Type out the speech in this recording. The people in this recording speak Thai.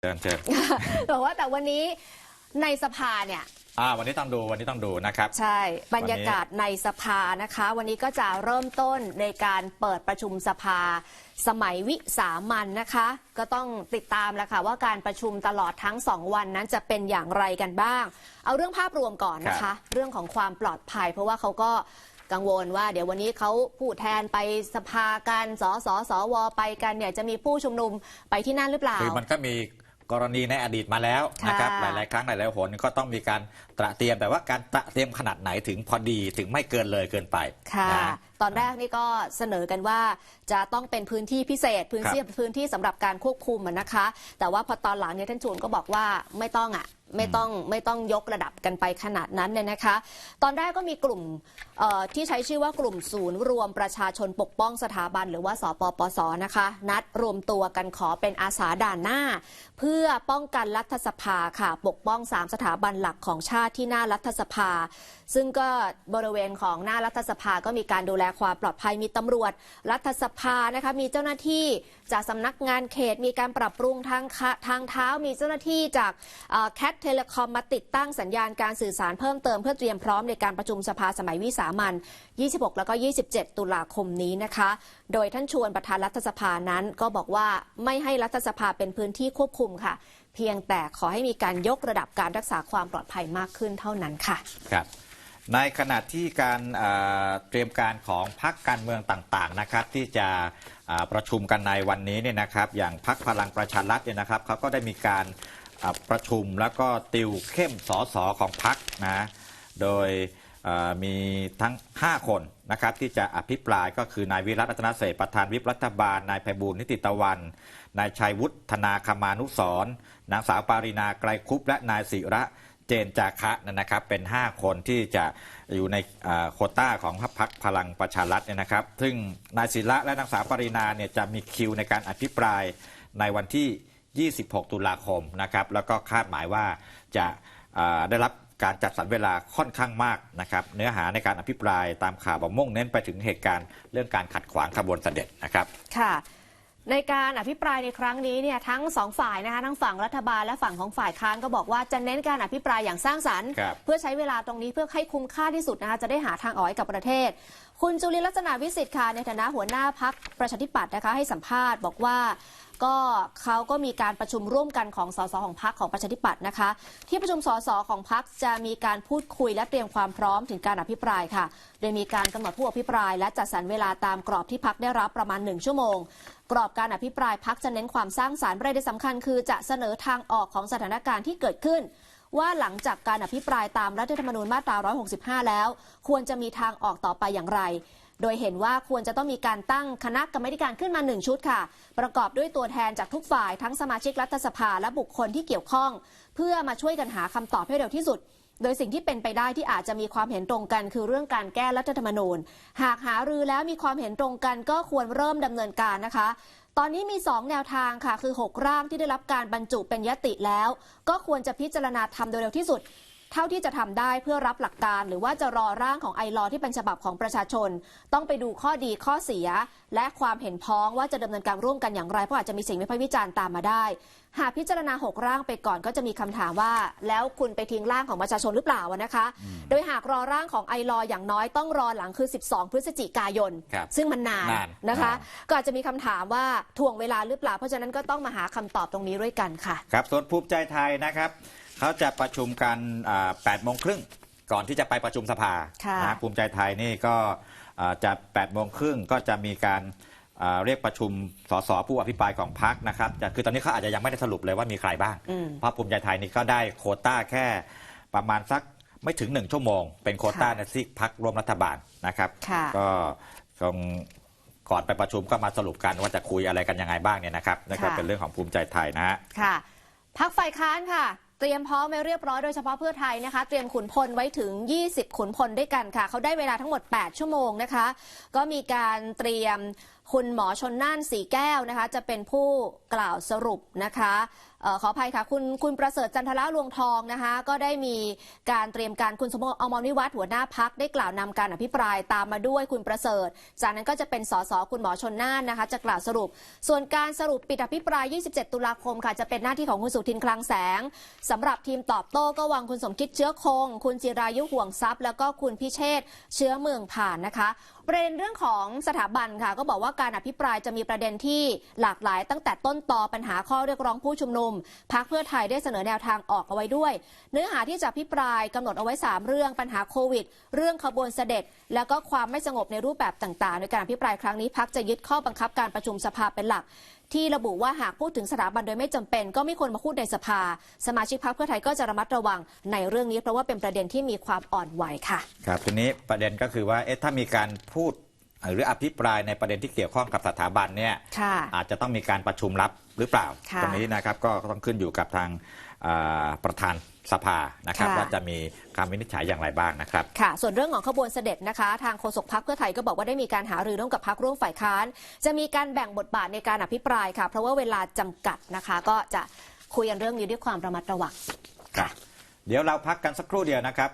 เชิญเชิญบอกว่าแต่วันนี้ในสภาเนี่ยอ่าวันนี้ต้องดูวันนี้ต้องดูนะครับ ใช่บรรยากาศในสภานะคะ วันนี้ก็จะเริ่มต้นในการเปิดประชุมสภา สมัยวิสามันนะคะ ก็ต้องติดตามแล้วค่ะว่าการประชุมตลอดทั้งสองวันนั้นจะเป็นอย่างไรกันบ้าง เอาเรื่องภาพรวมก่อนนะครัคะบเรื่องของความปลอดภัย เพราะว่าเขาก็กังวลว่าเดี๋ยววันนี้เขาผู้แทนไปสภากันสสสวไปกันเนี่ยจะมีผู้ชุมนุมไปที่นั่นหรือเปล่าคือมันก็มี กรณีในอดีตมาแล้วนะครับหค่ะ ลายๆครั้งหลายๆหนก็ต้องมีการตระเตรียมแต่ว่าการตระเตรียมขนาดไหนถึงพอดีถึงไม่เกินเลยเกินไปค่ะ นะ ตอนแรกนี่ก็เสนอกันว่าจะต้องเป็นพื้นที่พิเศษ พื้นที่พื้นที่สำหรับการควบคุมอะนะคะ แต่ว่าพอตอนหลังเนี่ยท่านจูนก็บอกว่าไม่ต้องอะ ไม่ต้องไม่ต้องยกระดับกันไปขนาดนั้นเนี่ยนะคะ ตอนแรกก็มีกลุ่มที่ใช้ชื่อว่ากลุ่มศูนย์รวมประชาชนปกป้องสถาบัน หรือว่าสปปสนะคะ นัดรวมตัวกันขอเป็นอาสาด่านหน้า เพื่อป้องกันรัฐสภาค่ะ ปกป้องสามสถาบันหลักของชาติที่หน้ารัฐสภา ซึ่งก็บริเวณของหน้ารัฐสภาก็มีการดูแลความปลอดภัยมีตำรวจ รัฐสภานะคะมีเจ้าหน้าที่จากสำนักงานเขตมีการปรับปรุงทางทางเท้ามีเจ้าหน้าที่จากแคทเทเลคอมมาติดตั้งสัญญาณการสื่อสารเพิ่มเติมเพื่อเตรียมพร้อมในการประชุมสภาสมัยวิสามัน 26 แล้วก็ 27 ตุลาคมนี้นะคะ โดยท่านชวนประธานรัฐสภานั้นก็บอกว่าไม่ให้รัฐสภาเป็นพื้นที่ควบคุมค่ะ เพียงแต่ขอให้มีการยกระดับการรักษาความปลอดภัยมากขึ้นเท่านั้นค่ะ ครับในขณะที่การเตรียมการของพรรคการเมืองต่างๆนะครับ ที่จะประชุมกันในวันนี้เนี่ยนะครับ อย่างพรรคพลังประชารัฐเนี่ยนะครับเขาก็ได้มีการ ประชุมแล้วก็ติวเข้มสอสอของพรรคนะโดยมีทั้ง 5 คนนะครับที่จะอภิปรายก็คือนายวิรัตรัตนเศษประธานวิปรัฐบาลนายไพบูลนิติตะวันนายชัยวุฒนาคมานุสรนางสาวปารินาไกรคุปและนายศิระเจนจาคะนะครับ เป็น 5 คนที่จะอยู่ในโคต้าของพรรคพลังประชารัฐเนี่ยนะครับ ซึ่งนายศิระและนางสาวปรินาเนี่ยจะมีคิวในการอภิปรายในวันที่ 26 ตุลาคมนะครับแล้วก็คาดหมายว่าจะอ่าได้รับการจัดสรรเวลาค่อนข้างมากนะครับเนื้อหาในการอภิปรายตามข่าวบอกมุ่งเน้นไปถึงเหตุการณ์เรื่องการขัดขวางขบวนเสด็จนะครับค่ะในการอภิปรายในครั้งนี้เนี่ยทั้งสองฝ่ายนะคะทั้งฝั่งรัฐบาลและฝั่งของฝ่ายค้านก็บอกว่าจะเน้นการอภิปรายอย่างสร้างสรรค์ครับเพื่อใช้เวลาตรงนี้เพื่อให้คุ้มค่าที่สุดนะคะจะได้หาทางออกให้กับประเทศ คุณจุลินลักษณะวิสิทธิ์ค่ะในฐานะหัวหน้าพักประชาธิปัตย์นะคะให้สัมภาษณ์บอกว่าก็เขาก็มีการประชุมร่วมกันของสสของพักของประชาธิปัตย์นะคะ ที่ประชุมสสของพักจะมีการพูดคุยและเตรียมความพร้อมถึงการอภิปรายค่ะ โดยมีการกำหนดผู้อภิปราย และจัดสรรเวลาตามกรอบที่พักได้รับประมาณหนึ่งชั่วโมง กรอบการอภิปรายพักจะเน้นความสร้างสารรค์ประเด็นสำคัญ คือจะเสนอทางออกของสถานการณ์ที่เกิดขึ้น ว่าหลังจากการอภิปรายตามรัฐธรรมนูญมาตรา 165 แล้ว ควรจะมีทางออกต่อไปอย่างไร โดยเห็นว่าควรจะต้องมีการตั้งคณะกรรมการขึ้นมาหนึ่งชุดค่ะ ประกอบด้วยตัวแทนจากทุกฝ่ายทั้งสมาชิกรัฐสภาและบุคคลที่เกี่ยวข้อง เพื่อมาช่วยกันหาคำตอบให้เร็วที่สุดโดยสิ่งที่เป็นไปได้ที่อาจจะมีความเห็นตรงกัน คือเรื่องการแก้รัฐธรรมนูญ หากหารือแล้วมีความเห็นตรงกันก็ควรเริ่มดำเนินการนะคะ ตอนนี้มี 2 แนวทางค่ะ คือ 6 ร่างที่ได้รับการบรรจุเป็นยติแล้ว ก็ควรจะพิจารณาทำโดยเร็วที่สุด เท่าที่จะทำได้เพื่อรับหลักการหรือว่าจะรอร่างของไอรอที่เป็นฉบับของประชาชน ต้องไปดูข้อดีข้อเสีย และความเห็นพ้องว่าจะดำเนินการร่วมกันอย่างไรเพราะอาจจะมีสิ่งวิพากษ์วิจารณ์ตามมาได้ หากพิจารณา 6 ร่างไปก่อนก็จะมีคำถามว่า แล้วคุณไปทิ้งร่างของประชาชนหรือเปล่าอะนะคะ โดยหากรอร่างของไอรออย่างน้อยต้องรอหลังคือ 12 พฤศจิกายนครับซึ่งมันนานนานนะคะนานก็อาจจะมีคำถามว่าถ่วงเวลาหรือเปล่า เพราะฉะนั้นก็ต้องมาหาคำตอบตรงนี้ด้วยกันค่ะ ครับส่วนภูมิใจไทยนะครับ เขาจะประชุมกัน8โมงครึ่งก่อนที่จะไปประชุมสภาค่ะนะภูมิใจไทยนี่ก็อ่าจะ8โมงครึ่งก็จะมีการอ่าเรียกประชุมสสผู้อภิปรายของพรรคนะครับจะคือตอนนี้เขาอาจจะยังไม่ได้สรุปเลยว่ามีใครบ้าง อืม เพราะภูมิใจไทยนี่ก็ได้โควต้าแค่ประมาณสักไม่ถึง1ชั่วโมง เป็นโควต้าค่ะในซีกพักร่วมรัฐบาลนะครับค่ะ ก็คงก่อนไปประชุมก็มาสรุปกันว่าจะคุยอะไรกันยังไงบ้างเนี่ยนะครับนั่นก็ค่ะเป็นเรื่องของภูมิใจไทยนะฮะ ค่ะพักฝ่ายค้านค่ะ เตรียมพร้อมไว้เรียบร้อยโดยเฉพาะเพื่อไทยนะคะ เตรียมขุนพลไว้ถึง 20 ขุนพลด้วยกันค่ะ เขาได้เวลาทั้งหมด 8 ชั่วโมงนะคะ ก็มีการเตรียม คุณหมอชนน่านสีแก้วนะคะ จะเป็นผู้กล่าวสรุปนะคะออขออภัยค่ะ คุณคุณประเสริฐจันทละลวงทองนะคะ ก็ได้มีการเตรียมการคุณสมอมรวิวัฒน์หัวหน้าพักได้กล่าวนำการอภิปรายตามมาด้วยคุณประเสริฐ จากนั้นก็จะเป็นสสคุณหมอชนน่านนะคะ จะกล่าวสรุป ส่วนการสรุปปิดอภิปราย 27 ตุลาคมค่ะ จะเป็นหน้าที่ของคุณสุทินคลังแสงสำหรับทีมตอบโต้ก็วางคุณสมคิดเชื้อคง คุณจิรายุห่วงทรัพย์ แล้วก็คุณพิเชษเชื้อเมืองผ่านนะคะประเด็นเรื่องของสถาบันค่ะก็บอกว่าการอภิปรายจะมีประเด็นที่หลากหลาย ตั้งแต่ต้นต่อปัญหาข้อเรียกร้องผู้ชุมนุมพักเพื่อไทยได้เสนอแนวทางออกเอาไว้ด้วย เนื้อหาที่จะอภิปรายกำหนดเอาไว้ 3 เรื่องปัญหาโควิด เรื่องขบวนเสด็จ แล้วก็ความไม่สงบในรูปแบบต่างๆ ในการอภิปรายครั้งนี้พักจะยึดข้อบังคับการประชุมสภาเป็นหลักที่ระบุว่าหากพูดถึงสถาบันโดยไม่จำเป็น ก็ไม่ควรมาพูดในสภา สมาชิกพรรคเพื่อไทยก็จะระมัดระวังในเรื่องนี้เพราะว่าเป็นประเด็นที่มีความอ่อนไหวค่ะ ครับทีนี้ประเด็นก็คือว่าเอ๊ะถ้ามีการพูด หรืออภิปรายในประเด็นที่เกี่ยวข้องกับสถาบันเนี่ยค่ะอาจจะต้องมีการประชุมลับหรือเปล่าค่ะตรงนี้นะครับก็ต้องขึ้นอยู่กับทางอ่าประธานสภานะครับค่ะว่าจะมีคำวินิจฉัยอย่างไรบ้างนะครับค่ะ ส่วนเรื่องของขบวนเสด็จนะคะ ทางโฆษกพักเพื่อไทยก็บอกว่าได้มีการหารือร่วมกับพักร่วมฝ่ายค้าน จะมีการแบ่งบทบาทในการอภิปรายค่ะ เพราะว่าเวลาจำกัดนะคะ ก็จะคุยกันเรื่องนี้ด้วยความระมัดระวังครับเดี๋ยวเราพักกันสักครู่เดียวนะครับ